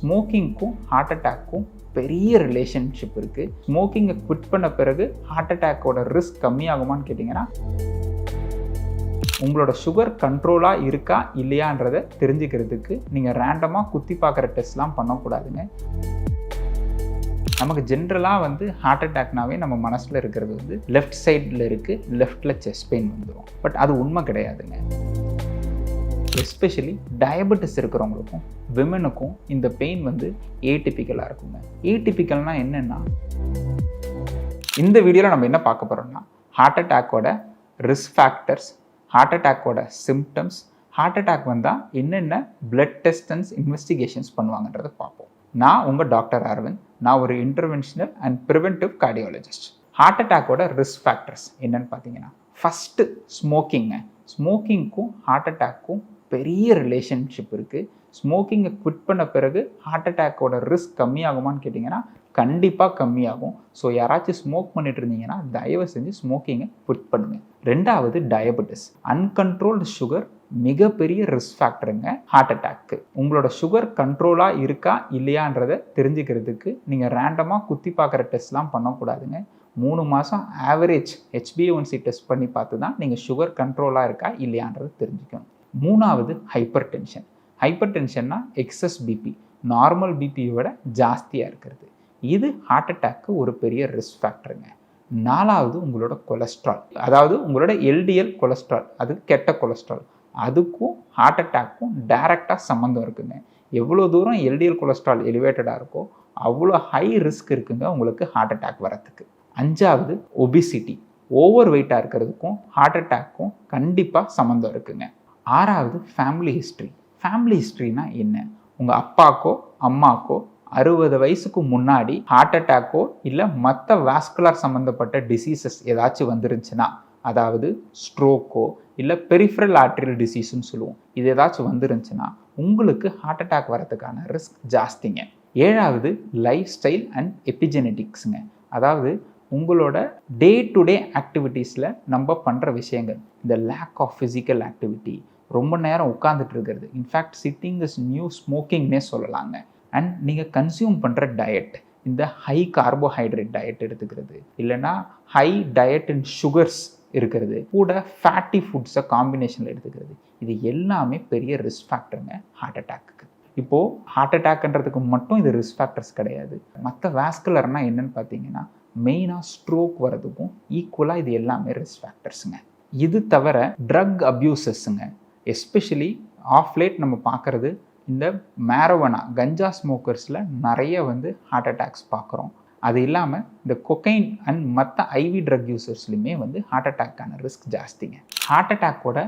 ஸ்மோக்கிங்க்கும் heart அட்டாக்கும் பெரிய relationship இருக்குது ஸ்மோக்கிங்கை quit பண்ண பிறகு ஹார்ட் அட்டாக்கோட ரிஸ்க் கம்மியாகுமான்னு கேட்டிங்கன்னா உங்களோட சுகர் கண்ட்ரோலாக இருக்கா இல்லையான்றதை தெரிஞ்சுக்கிறதுக்கு நீங்கள் ரேண்டமாக குத்தி பார்க்குற டெஸ்ட்லாம் பண்ணக்கூடாதுங்க. நமக்கு ஜென்ரலாக வந்து ஹார்ட் அட்டாக்னாவே நம்ம மனசில் இருக்கிறது வந்து லெஃப்ட் சைடில் இருக்குது லெஃப்டில் செஸ்ட் பெயின் வந்துடும் பட் அது உண்மை கிடையாதுங்க. எஸ்பெஷலி டயபெட்டிஸ் இருக்கிறவங்களுக்கும் விமனுக்கும் இந்த பெயின் வந்து ஏடிபிக்கலாக இருக்குங்க. ஏடிபிக்கல்னால் என்னென்னா இந்த வீடியோவில் நம்ம என்ன பார்க்க போகிறோம்னா ஹார்ட் அட்டாக்கோட ரிஸ்க் ஃபேக்டர்ஸ் ஹார்ட் அட்டாக்கோட சிம்டம்ஸ் ஹார்ட் அட்டாக் வந்தால் என்னென்ன பிளட் டெஸ்டன்ஸ் இன்வெஸ்டிகேஷன்ஸ் பண்ணுவாங்கன்றதை பார்ப்போம். நான் உங்கள் டாக்டர் அரவிந்த். நான் ஒரு interventional and preventive cardiologist heart அட்டாக்கோட risk factors என்னன்னு பார்த்தீங்கன்னா ஃபஸ்ட்டு ஸ்மோக்கிங்க ஸ்மோக்கிங்க்கும் ஹார்ட் அட்டாக்கும் பெரிய ரிலேஷன்ஷிப் இருக்குது ஸ்மோக்கிங்கை குவிட் பண்ண பிறகு ஹார்ட் அட்டாக்கோட ரிஸ்க் கம்மியாகுமான்னு கேட்டிங்கன்னா கண்டிப்பாக கம்மியாகும். ஸோ யாராச்சும் ஸ்மோக் பண்ணிட்டு இருந்தீங்கன்னா தயவு செஞ்சு ஸ்மோக்கிங்கை குவிட் பண்ணுங்கள் ரெண்டாவது டயபெட்டிஸ் அன்கண்ட்ரோல்டு சுகர் மிகப்பெரிய ரிஸ்க் ஃபேக்டருங்க ஹார்ட் அட்டாக்கு உங்களோட சுகர் கண்ட்ரோலாக இருக்கா இல்லையான்றதை தெரிஞ்சுக்கிறதுக்கு நீங்கள் ரேண்டமாக குத்தி பார்க்குற டெஸ்ட்லாம் பண்ணக்கூடாதுங்க. மூணு மாதம் ஆவரேஜ் ஹெச்பிஒன்சி டெஸ்ட் பண்ணி பார்த்து தான் நீங்கள் சுகர் கண்ட்ரோலாக இருக்கா இல்லையான்றதை தெரிஞ்சுக்கணும். மூணாவது ஹைப்பர் டென்ஷன் ஹைப்பர் டென்ஷன்னா எக்ஸஸ் பிபி நார்மல் பிபியை விட ஜாஸ்தியாக இருக்கிறது. இது ஹார்ட் அட்டாக்கு ஒரு பெரிய ரிஸ்க் ஃபேக்டருங்க நாலாவது உங்களோட கொலஸ்ட்ரால் அதாவது உங்களோட எல்டிஎல் கொலஸ்ட்ரால் அது கெட்ட கொலஸ்ட்ரால் அதுக்கும் ஹார்ட் அட்டாக்கும் டைரெக்டாக சம்மந்தம் இருக்குங்க. எவ்வளோ தூரம் எல்டிஎல் கொலஸ்ட்ரால் எலிவேட்டடாக இருக்கோ அவ்வளோ ஹை ரிஸ்க் இருக்குங்க உங்களுக்கு ஹார்ட் அட்டாக் வரத்துக்கு அஞ்சாவது ஒபிசிட்டி ஓவர் வெயிட்டாக இருக்கிறதுக்கும் ஹார்ட் அட்டாக்கும் கண்டிப்பாக சம்மந்தம் இருக்குங்க. ஆறாவது ஃபேமிலி ஹிஸ்ட்ரி ஃபேமிலி ஹிஸ்ட்ரினா என்ன? உங்கள் அப்பாக்கோ அம்மாக்கோ அறுபது வயசுக்கு முன்னாடி ஹார்ட் அட்டாக்கோ இல்லை மற்ற வாஸ்குலர் சம்மந்தப்பட்ட டிசீசஸ் ஏதாச்சும் வந்துருந்துச்சுன்னா அதாவது ஸ்ட்ரோக்கோ இல்லை பெரிஃபரல் ஆர்டரியல் டிசீஸ்னு சொல்லுவோம் இது ஏதாச்சும் வந்துருந்துச்சுன்னா உங்களுக்கு ஹார்ட் அட்டாக் வரதுக்கான ரிஸ்க் ஜாஸ்திங்க. ஏழாவது லைஃப் ஸ்டைல் அண்ட் எபிஜெனட்டிக்ஸுங்க அதாவது உங்களோட டே டு டே ஆக்டிவிட்டீஸில் நம்ம பண்ணுற விஷயங்கள். இந்த லேக் ஆஃப் ஃபிசிக்கல் ஆக்டிவிட்டி ரொம்ப நேரம் உட்காந்துட்டு இருக்கிறது. In fact sitting is new ஸ்மோக்கிங்னே சொல்லலாங்க. அண்ட் நீங்கள் கன்சியூம் பண்ணுற டயட் இந்த ஹை கார்போஹைட்ரேட் டயட் எடுத்துக்கிறது. இல்லைன்னா ஹை டயட் அண்ட் சுகர்ஸ் இருக்கிறது. கூட ஃபேட்டி ஃபுட்ஸை காம்பினேஷனில் எடுத்துக்கிறது. இது எல்லாமே பெரிய ரிஸ்க் ஃபேக்டருங்க ஹார்ட் அட்டாக்கு இப்போது ஹார்ட் அட்டாக்ன்றதுக்கு மட்டும் இது ரிஸ்க் ஃபேக்டர்ஸ் கிடையாது. மற்ற வேஸ்குலர்னால் என்னென்னு பார்த்தீங்கன்னா மெயினாக ஸ்ட்ரோக் வரதுக்கும் ஈக்குவலாக இது எல்லாமே ரிஸ்க் ஃபேக்டர்ஸுங்க இது தவிர ட்ரக் அப்யூசஸ்ஸுங்க எஸ்பெஷலி ஆஃப் லேட் நம்ம பார்க்குறது இந்த மேரோவனா கஞ்சா ஸ்மோக்கர்ஸில் நிறைய வந்து ஹார்ட் அட்டாக்ஸ் பார்க்குறோம். அது இல்லாமல் இந்த கொக்கைன் அண்ட் மற்ற ஐவி ட்ரக் யூசர்ஸ்லையுமே வந்து ஹார்ட் அட்டாக்கான ரிஸ்க் ஜாஸ்திங்க. ஹார்ட் அட்டாக்கோட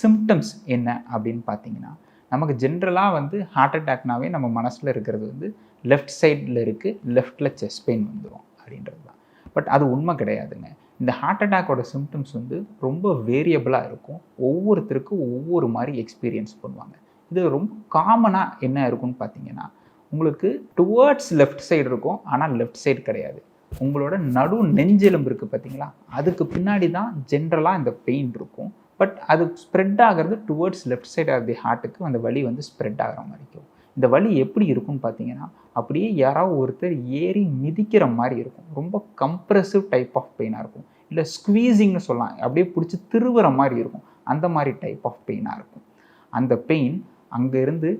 சிம்டம்ஸ் என்ன அப்படின்னு பார்த்தீங்கன்னா நமக்கு ஜென்ரலாக வந்து ஹார்ட் அட்டாக்னாவே நம்ம மனசில் இருக்கிறது வந்து லெஃப்ட் சைடில் இருக்குது லெஃப்டில் செஸ்ட் பெயின் வந்துடும் அப்படின்றது தான் பட் அது உண்மை கிடையாதுங்க. இந்த ஹார்ட் அட்டாக்கோட சிம்டம்ஸ் வந்து ரொம்ப வேரியபிளாக இருக்கும். ஒவ்வொருத்தருக்கும் ஒவ்வொரு மாதிரி எக்ஸ்பீரியன்ஸ் பண்ணுவாங்க. இது ரொம்ப காமனாக என்ன இருக்கும்னு பார்த்தீங்கன்னா உங்களுக்கு டுவர்ட்ஸ் லெஃப்ட் சைடு இருக்கும் ஆனால் லெஃப்ட் சைடு கிடையாது. உங்களோட நடு நெஞ்செலும்பு இருக்குது பார்த்தீங்களா? அதுக்கு பின்னாடி தான் ஜென்ரலாக இந்த பெயின் இருக்கும். பட் அது ஸ்ப்ரெட் ஆகிறது towards left side of the ஹார்ட்டுக்கு அந்த வலி வந்து ஸ்ப்ரெட் ஆகிற மாதிரி இருக்கும். இந்த வலி எப்படி இருக்கும்னு பார்த்தீங்கன்னா அப்படியே யாராவது ஒருத்தர் ஏறி மிதிக்கிற மாதிரி இருக்கும். ரொம்ப கம்ப்ரெசிவ் டைப் ஆஃப் பெயினாக இருக்கும். இல்லை ஸ்குவீசிங்னு சொல்லலாம். அப்படியே பிடிச்சி திருவுற மாதிரி இருக்கும். அந்த மாதிரி டைப் ஆஃப் பெயினாக இருக்கும். அந்த பெயின் அங்கேருந்து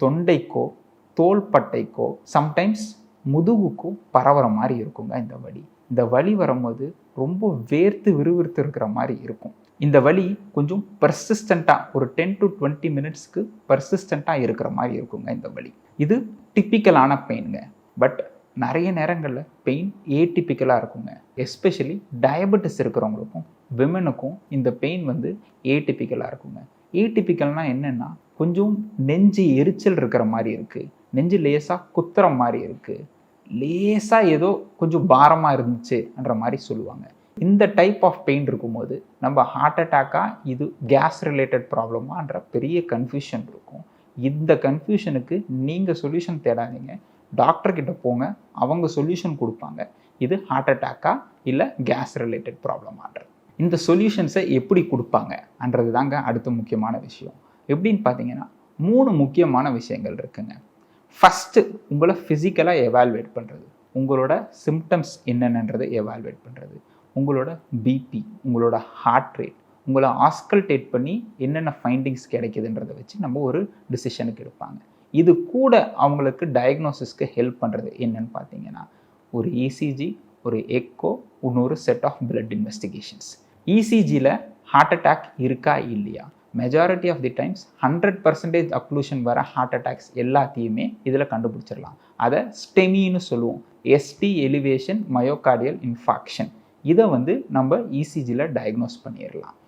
தொண்டைக்கோ தோள்பட்டைக்கோ சம்டைம்ஸ் முதுகுக்கோ பரவுற மாதிரி இருக்குங்க இந்த வலி. இந்த வலி வரும்போது ரொம்ப வேர்த்து விறுவிறுத்து இருக்கிற மாதிரி இருக்கும். இந்த வலி கொஞ்சம் பர்சிஸ்டண்ட்டாக ஒரு டென் டு டுவெண்ட்டி மினிட்ஸ்க்கு பர்சிஸ்டண்ட்டாக இருக்கிற மாதிரி இருக்குங்க இந்த வலி. இது டிப்பிக்கலான பெயினுங்க பட் நிறைய நேரங்களில் பெயின் ஏடிப்பிக்கலாக இருக்குங்க. எஸ்பெஷலி டயபெட்டிஸ் இருக்கிறவங்களுக்கும் விமனுக்கும் இந்த பெயின் வந்து ஏடிப்பிக்கலாக இருக்குங்க. ஏடிப்பிக்கல்னால் என்னென்னா கொஞ்சம் நெஞ்சு எரிச்சல் இருக்கிற மாதிரி இருக்குது நெஞ்சு லேசாக குத்துற மாதிரி இருக்குது லேசாக ஏதோ கொஞ்சம் பாரமாக இருந்துச்சுன்ற மாதிரி சொல்லுவாங்க. இந்த டைப் ஆஃப் பெயின் இருக்கும்போது நம்ம ஹார்ட் அட்டாக்கா இது கேஸ் ரிலேட்டட் ப்ராப்ளமான்ற பெரிய கன்ஃபியூஷன் இருக்கும். இந்த கன்ஃபியூஷனுக்கு நீங்கள் சொல்யூஷன் தேடாதீங்க. டாக்டர்கிட்ட போங்க அவங்க சொல்யூஷன் கொடுப்பாங்க. இது ஹார்ட் அட்டாக்கா இல்லை கேஸ் ரிலேட்டட் ப்ராப்ளமான்றது இந்த சொல்யூஷன்ஸை எப்படி கொடுப்பாங்கன்றது தாங்க அடுத்த முக்கியமான விஷயம். எப்படின்னு பார்த்தீங்கன்னா மூணு முக்கியமான விஷயங்கள் இருக்குங்க. ஃபஸ்ட்டு உங்களை ஃபிசிக்கலாக எவால்வேட் பண்ணுறது உங்களோட சிம்டம்ஸ் என்னென்னன்றதை எவால்வேட் பண்ணுறது உங்களோட பிபி உங்களோட ஹார்ட் ரேட் உங்களை ஆஸ்கல்டேட் பண்ணி என்னென்ன ஃபைண்டிங்ஸ் கிடைக்குதுன்றதை வச்சு நம்ம ஒரு டிசிஷனுக்கு எடுப்பாங்க. இது கூட அவங்களுக்கு டயக்னோசிஸ்க்கு ஹெல்ப் பண்ணுறது என்னன்னு பார்த்தீங்கன்னா ஒரு இசிஜி ஒரு எக்கோ இன்னொரு செட் ஆஃப் பிளட் இன்வெஸ்டிகேஷன்ஸ் இசிஜியில் ஹார்ட் அட்டாக் இருக்கா இல்லையா? Majority of the times hundred percentage occlusion வர ஹார்ட் அட்டாக்ஸ் எல்லாத்தையுமே இதில் கண்டுபிடிச்சிடலாம். அதை ஸ்டெமின்னு சொல்லுவோம். எஸ்டி எலிவேஷன் மயோகார்டியல் இன்ஃபாக்ஷன் இதை வந்து நம்ம இசிஜியில் டயக்னோஸ் பண்ணிடலாம்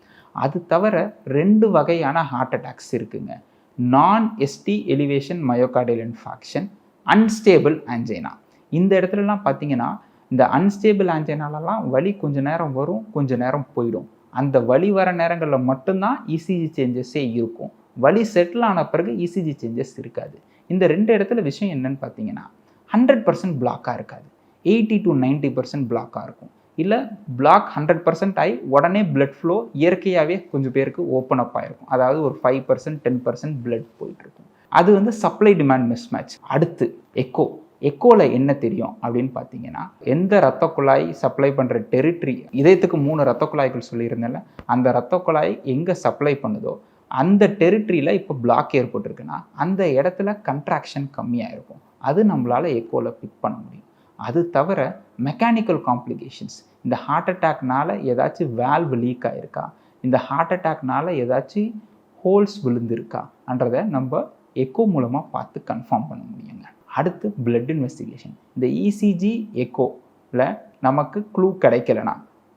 அது தவிர ரெண்டு வகையான ஹார்ட் அட்டாக்ஸ் இருக்குங்க. நான் ST elevation myocardial infarction unstable angina இந்த இடத்துலலாம் பார்த்தீங்கன்னா இந்த அன்ஸ்டேபிள் ஆஞ்சைனாலலாம் வலி கொஞ்ச நேரம் வரும் கொஞ்ச நேரம் போயிடும். அந்த வலி வர நேரங்களில் மட்டும்தான் இசிஜி சேஞ்சஸே இருக்கும். வலி செட்டில் ஆன பிறகு இசிஜி சேஞ்சஸ் இருக்காது. இந்த ரெண்டு இடத்துல விஷயம் என்னன்னு பார்த்தீங்கன்னா ஹண்ட்ரட் பர்சன்ட் பிளாக்காக இருக்காது. எயிட்டி டு நைன்ட்டி பர்சன்ட் பிளாக்காக இருக்கும். இல்லை பிளாக் ஹண்ட்ரட் பர்சன்ட் ஆகி உடனே பிளட் ஃப்ளோ இயற்கையாகவே கொஞ்சம் பேருக்கு ஓப்பன் அப் ஆகிருக்கும் அதாவது ஒரு five percent ten percent blood போயிட்டுருக்கும். அது வந்து சப்ளை டிமாண்ட் மிஸ் மேட்ச் அடுத்து எக்கோ எக்கோவில் என்ன தெரியும் அப்படின்னு பார்த்தீங்கன்னா எந்த ரத்த குழாய் சப்ளை பண்ணுற டெரிட்டரி இதயத்துக்கு மூணு ரத்த குழாய்கள் சொல்லியிருந்தேன்ல அந்த ரத்த குழாய் எங்கே சப்ளை பண்ணுதோ அந்த டெரிட்டரியில் இப்போ பிளாக் ஏற்பட்டிருக்குன்னா அந்த இடத்துல கன்ட்ராக்ஷன் கம்மியாக இருக்கும் அது நம்மளால் எக்கோவில் பிக் பண்ண முடியும். அது தவிர மெக்கானிக்கல் காம்ப்ளிகேஷன்ஸ் இந்த ஹார்ட் அட்டாக்னால் ஏதாச்சும் வேல்வ் லீக் ஆகிருக்கா இந்த ஹார்ட் அட்டாக்னால் ஏதாச்சும் ஹோல்ஸ் விழுந்திருக்கான்றதை நம்ம எக்கோ மூலமாக பார்த்து கன்ஃபார்ம் பண்ண முடியுங்க. அடுத்து பிளட் இன்வெஸ்டிகேஷன் இந்த இசிஜி எக்கோவில் நமக்கு க்ளூ கிடைக்கலனா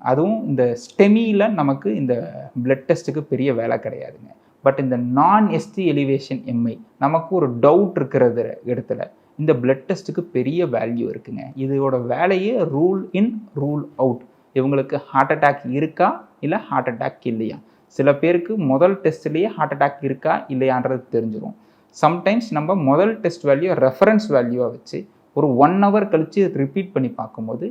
அதுவும் இந்த ஸ்டெமியில் நமக்கு இந்த பிளட் டெஸ்ட்டுக்கு பெரிய வேலை கிடையாதுங்க. பட் இந்த நான் எஸ்டி எலிவேஷன் எம்ஐ நமக்கு ஒரு டவுட் இருக்கிறது இடத்துல. இந்த பிளட் டெஸ்ட்டுக்கு பெரிய வேல்யூ இருக்குங்க. இதோட வேலையே ரூல் இன் ரூல் அவுட் இவங்களுக்கு ஹார்ட் அட்டாக் இருக்கா இல்லை ஹார்ட் அட்டாக் இல்லையா? சில பேருக்கு முதல் டெஸ்ட்லேயே ஹார்ட் அட்டாக் இருக்கா இல்லையான்றது தெரிஞ்சிடும் சம்டைம்ஸ் நம்ம முதல் டெஸ்ட் வேல்யூ ரெஃபரன்ஸ் வேல்யூவாக வச்சு ஒரு ஒன் ஹவர் கழித்து ரிப்பீட் பண்ணி பார்க்கும்போது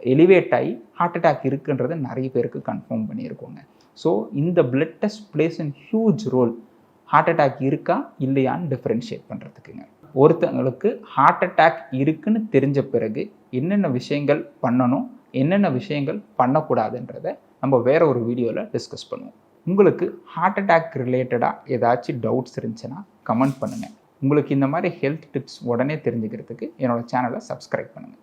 எலிவேட் ஆகி ஹார்ட் அட்டாக் இருக்குன்றது நிறைய பேருக்கு கன்ஃபார்ம் பண்ணியிருக்கோங்க. ஸோ இந்த blood test plays an huge role heart attack இருக்கா இல்லையான்னு டிஃப்ரென்ஷியேட் பண்ணுறதுக்குங்க ஒருத்தங்களுக்கு ஹார்ட் அட்டாக் இருக்குன்னு தெரிஞ்ச பிறகு என்னென்ன விஷயங்கள் பண்ணணும் என்னென்ன விஷயங்கள் பண்ணக்கூடாதுன்றதை நம்ம வேற ஒரு வீடியோவில் டிஸ்கஸ் பண்ணுவோம். உங்களுக்கு ஹார்ட் அட்டாக் ரிலேட்டடாக ஏதாச்சும் டவுட்ஸ் இருந்துச்சுன்னா கமெண்ட் பண்ணுங்கள் உங்களுக்கு இந்த மாதிரி ஹெல்த் டிப்ஸ் உடனே தெரிஞ்சுக்கிறதுக்கு என்னோடய சேனலை சப்ஸ்கிரைப் பண்ணுங்கள்